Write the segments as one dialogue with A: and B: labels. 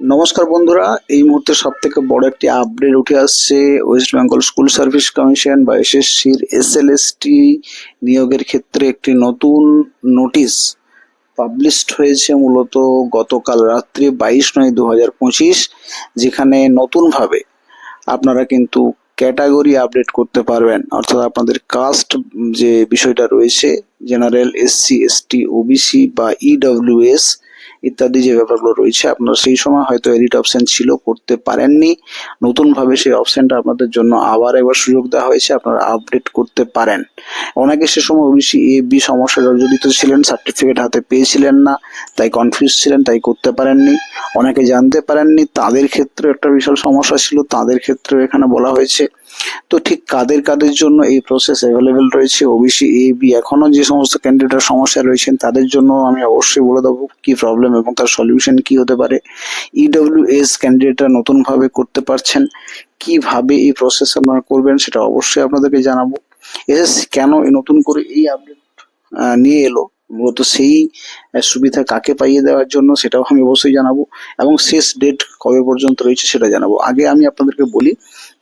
A: নমস্কার বন্ধুরা, এই মুহূর্তে সব থেকে বড় একটি আপডেট উঠে আসছে West Bengal School Service Commission বা এসএসসির এসএলএসটি নিয়োগের ক্ষেত্রে একটি নতুন নোটিশ পাবলিশড হয়েছে মূলত গতকাল রাত্রি বাইশ নয় দু হাজার পঁচিশ, যেখানে নতুনভাবে আপনারা কিন্তু ক্যাটাগরি আপডেট করতে পারবেন। অর্থাৎ আপনাদের কাস্ট যে বিষয়টা রয়েছে জেনারেল এসসি এসটি ওবিসি বা ইডব্লিউএস ইত্যাদি যে ব্যাপারগুলো রয়েছে, আপনারা সেই সময় হয়তো এডিট অপশন ছিল, করতে পারেননি। নতুনভাবে সেই অপশনটা আপনাদের জন্য আবার একবার সুযোগ দেওয়া হয়েছে, আপনারা আপডেট করতে পারেন। অনেকে সে সময় ওবিসি এ, বি সমস্যায় জড়িত ছিলেন সার্টিফিকেট হাতে পেয়েছিলেন না, তাই কনফিউজ ছিলেন, তাই করতে পারেননি। অনেকে জানতে পারেননি, তাদের ক্ষেত্রে একটা বিশাল সমস্যা ছিল, তাদের ক্ষেত্রেও এখানে বলা হয়েছে। তো ঠিক কাদের কাদের জন্য এই প্রসেস অ্যাভেলেবেল রয়েছে? ওবিসি এ বি এখনও যে সমস্ত ক্যান্ডিডেট সমস্যা রয়েছেন, তাদের জন্য আমি অবশ্যই বলে দেবো কি প্রবলেম এবং তার সলিউশন কি হতে পারে। ইডব্লিউ এস ক্যান্ডিডেটরা নতুনভাবে করতে পারছেন, কীভাবে এই প্রসেস আপনারা করবেন সেটা অবশ্যই আপনাদেরকে জানাব। এস কেন নতুন করে এই আপডেট নিয়ে এলো? মূলত সেই সুবিধা কাকে পাইয়ে দেওয়ার জন্য সেটাও আমি অবশ্যই জানাব এবং শেষ ডেট কবে পর্যন্ত রয়েছে সেটা জানাব। আগে আমি আপনাদেরকে বলি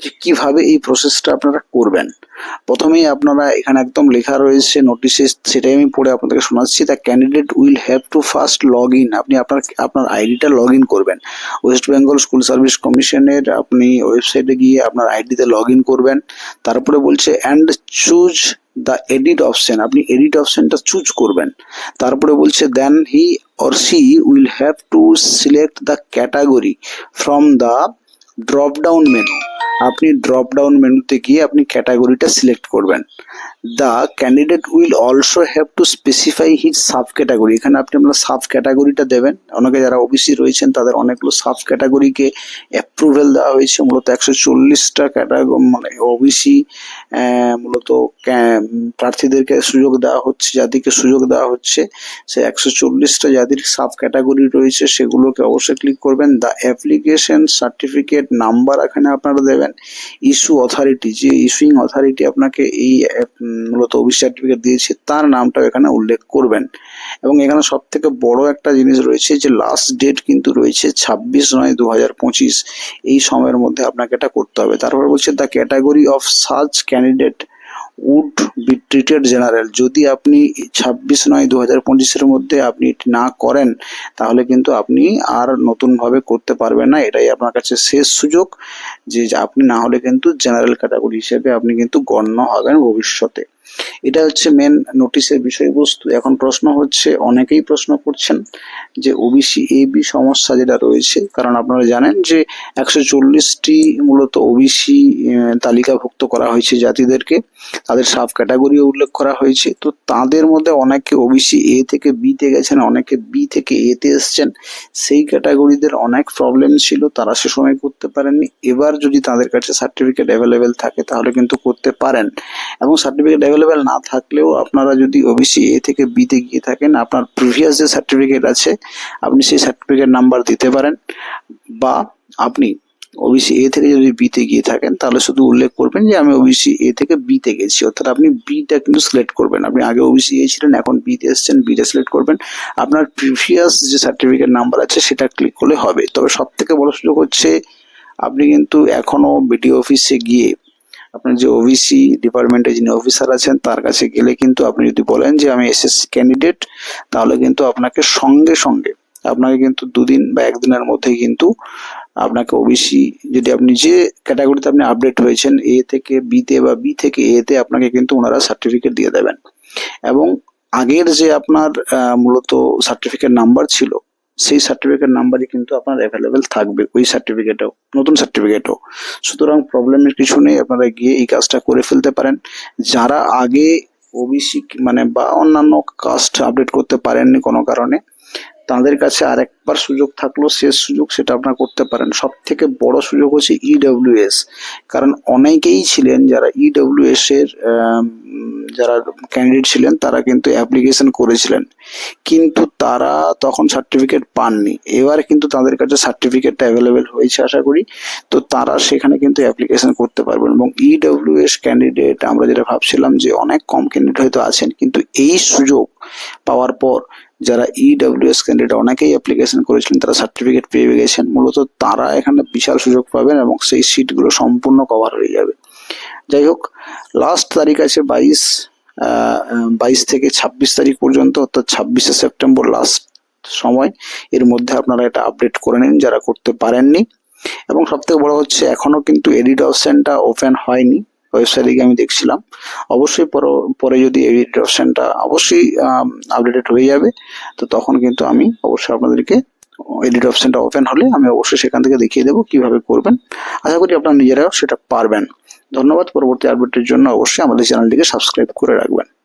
A: যে কীভাবে এই প্রসেসটা আপনারা করবেন। প্রথমেই আপনারা এখানে একদম লেখা রয়েছে নোটিশে সেটাই আমি পড়ে আপনাদেরকে শোনাচ্ছি the candidate will have to first log in আপনি আপনার আপনার আইডিটা লগ ইন করবেন। ওয়েস্ট বেঙ্গল স্কুল সার্ভিস কমিশনের আপনি ওয়েবসাইটে গিয়ে আপনার আইডিতে লগ ইন করবেন। তারপরে বলছে and choose the edit option আপনি এডিট অপশনটা চুজ করবেন। তারপরে বলছে then he or she will have to select the category from the drop down menu আপনি ড্রপ ডাউন মেনুতে গিয়ে আপনি ক্যাটাগরিটা সিলেক্ট করবেন। The candidate will also have to specify his sub category এখানে আপনি আপনার সাব ক্যাটাগরিটা দেবেন। অনেকে যারা ওবিসি রয়েছেন, তাদের অনেকগুলো সাব ক্যাটাগরিকে অ্যাপ্রুভেল দেওয়া হয়েছে। মূলত একশো চল্লিশটা ক্যাটাগরি মানে ওবিসি মূলত প্রার্থীদেরকে সুযোগ দেওয়া হচ্ছে, জাতিকে সুযোগ দেওয়া হচ্ছে। সে একশো চল্লিশটা জাতির সাব ক্যাটাগরি রয়েছে, সেগুলোকে অবশ্যই ক্লিক করবেন। দ্য অ্যাপ্লিকেশন সার্টিফিকেট নাম্বার এখানে আপনারা দেবেন। ইস্যু অথরিটি যে ইস্যুইং অথরিটি আপনাকে এই মূলত ওবিসি সার্টিফিকেট দিয়েছে, তার নামটাও এখানে উল্লেখ করবেন। এবং এখানে সব থেকে বড় একটা জিনিস রয়েছে যে লাস্ট ডেট কিন্তু রয়েছে ছাব্বিশ নয় দু এই সময়ের মধ্যে আপনাকে এটা করতে হবে। তারপর বলছে the category of search candidate would be treated general, যদি আপনি ছাব্বিশ নয় দু হাজার পঁচিশের মধ্যে আপনি এটি না করেন, তাহলে কিন্তু আপনি আর নতুনভাবে করতে পারবেন না। এটাই আপনার কাছে শেষ সুযোগ, যে আপনি না হলে কিন্তু জেনারেল ক্যাটাগরি হিসেবে আপনি কিন্তু গণ্য হবেন ভবিষ্যতে। এটা হচ্ছে মেন নোটিশের বিষয়বস্তু। এখন প্রশ্ন হচ্ছে, অনেকেই প্রশ্ন করছেন যে ওবিসি এ বি সমস্যা যেটা রয়েছে, কারণ আপনারা জানেন যে একশো চল্লিশটি মূলত ওবিসি তালিকাভুক্ত করা হয়েছে জাতিদেরকে। তাদের সাব ক্যাটাগরি উল্লেখ করা হয়েছে। তো তাদের মধ্যে অনেকে ওবিসি এ থেকে বি তে গেছেন, অনেকে বি থেকে এ তে এসছেন। সেই ক্যাটাগরিদের অনেক প্রবলেম ছিল, তারা সে সময় করতে পারেননি। এবার যদি তাদের কাছে সার্টিফিকেট অ্যাভেলেবেল থাকে, তাহলে কিন্তু করতে পারেন। এবং সার্টিফিকেট অ্যাভেলেবেল না থাকলেও আপনারা যদি ওবিসি এ থেকে বি তে গিয়ে থাকেন, আপনার প্রিভিয়াস যে সার্টিফিকেট আছে, আপনি সেই সার্টিফিকেট নাম্বার দিতে পারেন বা আপনি ওবিসি এ থেকে যদি বি তে গিয়ে থাকেন, তাহলে শুধু উল্লেখ করবেন যে আমি ওবিসি এ থেকে বি তে গেছি। অর্থাৎ আপনি বিটা কিন্তু সিলেক্ট করবেন। আপনি আগে ওবিসি এ ছিলেন, এখন বি তে এসছেন বিটা সিলেক্ট করবেন। আপনার প্রিভিয়াস যে সার্টিফিকেট নাম্বার আছে, সেটা ক্লিক করলে হবে। তবে সব থেকে বড় সুযোগ হচ্ছে, আপনি কিন্তু এখনও বিডিও অফিসে গিয়ে আপনার যে ওবিসি ডিপার্টমেন্টে যিনি অফিসার আছেন, তার কাছে গেলে কিন্তু আপনি যদি বলেন যে আমি এসএসসি ক্যান্ডিডেট তাহলে কিন্তু আপনাকে সঙ্গে সঙ্গে, আপনাকে কিন্তু দুদিন বা একদিনের মধ্যেই কিন্তু আপনাকে ওবিসি যদি আপনি যে ক্যাটাগরিতে আপনি আপডেট হয়েছেন এ থেকে বি তে বা বি থেকে এ তে আপনাকে কিন্তু ওনারা সার্টিফিকেট দিয়ে দেবেন। এবং আগের যে আপনার মূলত সার্টিফিকেট নাম্বার ছিল সেই সার্টিফিকেট নাম্বারই কিন্তু আপনার অ্যাভেলেবেল থাকবে ওই সার্টিফিকেটেও নতুন সার্টিফিকেটও সুতরাং প্রবলেমের কিছু নেই আপনারা গিয়ে এই কাজটা করে ফেলতে পারেন। যারা আগে ওবিসি মানে বা অন্যান্য কাস্ট আপডেট করতে পারেননি কোনো কারণে তাদের কাছে আরেকবার সুযোগ থাকল শেষ সুযোগ সেটা আপনারা করতে পারেন। সব থেকে বড় সুযোগ হচ্ছে ইডব্লিউএস কারণ অনেকেই ছিলেন যারা ইডব্লিউএস এর আম, যারা ক্যান্ডিডেট ছিলেন, তারা কিন্তু অ্যাপ্লিকেশন করেছিলেন। কিন্তু তারা তখন সার্টিফিকেট পাননি। এবার কিন্তু তাদের কাছে সার্টিফিকেটটা অ্যাভেলেবেল হয়েছে আশা করি। তো তারা সেখানে কিন্তু অ্যাপ্লিকেশন করতে পারবেন এবং ইডব্লিউএস ক্যান্ডিডেট আমরা যেটা ভাবছিলাম যে অনেক কম ক্যান্ডিডেট হয়তো আছেন, কিন্তু এই সুযোগ পাওয়ার পর যারা E ইডব্লিউএস ক্যান্ডিডেট অনেকেই অ্যাপ্লিকেশন করেছিলেন, তারা সার্টিফিকেট পেয়ে গেছেন। মূলত তারা এখানে বিশাল সুযোগ পাবেন এবং সেই সিটগুলো সম্পূর্ণ কভার হয়ে যাবে। যাই হোক লাস্ট তারিখ আছে বাইশ বাইশ থেকে ছাব্বিশ তারিখ পর্যন্ত, অর্থাৎ ছাব্বিশে সেপ্টেম্বর লাস্ট সময়। এর মধ্যে আপনারা এটা আপডেট করে নিন যারা করতে পারেননি। এবং সব থেকে বড় হচ্ছে, এখনও কিন্তু এডিট অপশনটা ওপেন হয়নি। ওয়েবসাইটে গিয়ে আমি দেখছিলাম। অবশ্যই পরে যদি এডিট অপশনটা অবশ্যই আপডেটেড হয়ে যাবে, তো তখন কিন্তু আমি অবশ্যই আপনাদেরকে এডিট অপশনটা ওপেন হলে আমি অবশ্যই সেখান থেকে দেখিয়ে দেবো কীভাবে করবেন। আশা করি আপনারা নিজেরাও সেটা পারবেন। ধন্যবাদ। পরবর্তী আপডেটের জন্য অবশ্যই আমাদের চ্যানেলটিকে সাবস্ক্রাইব করে রাখবেন।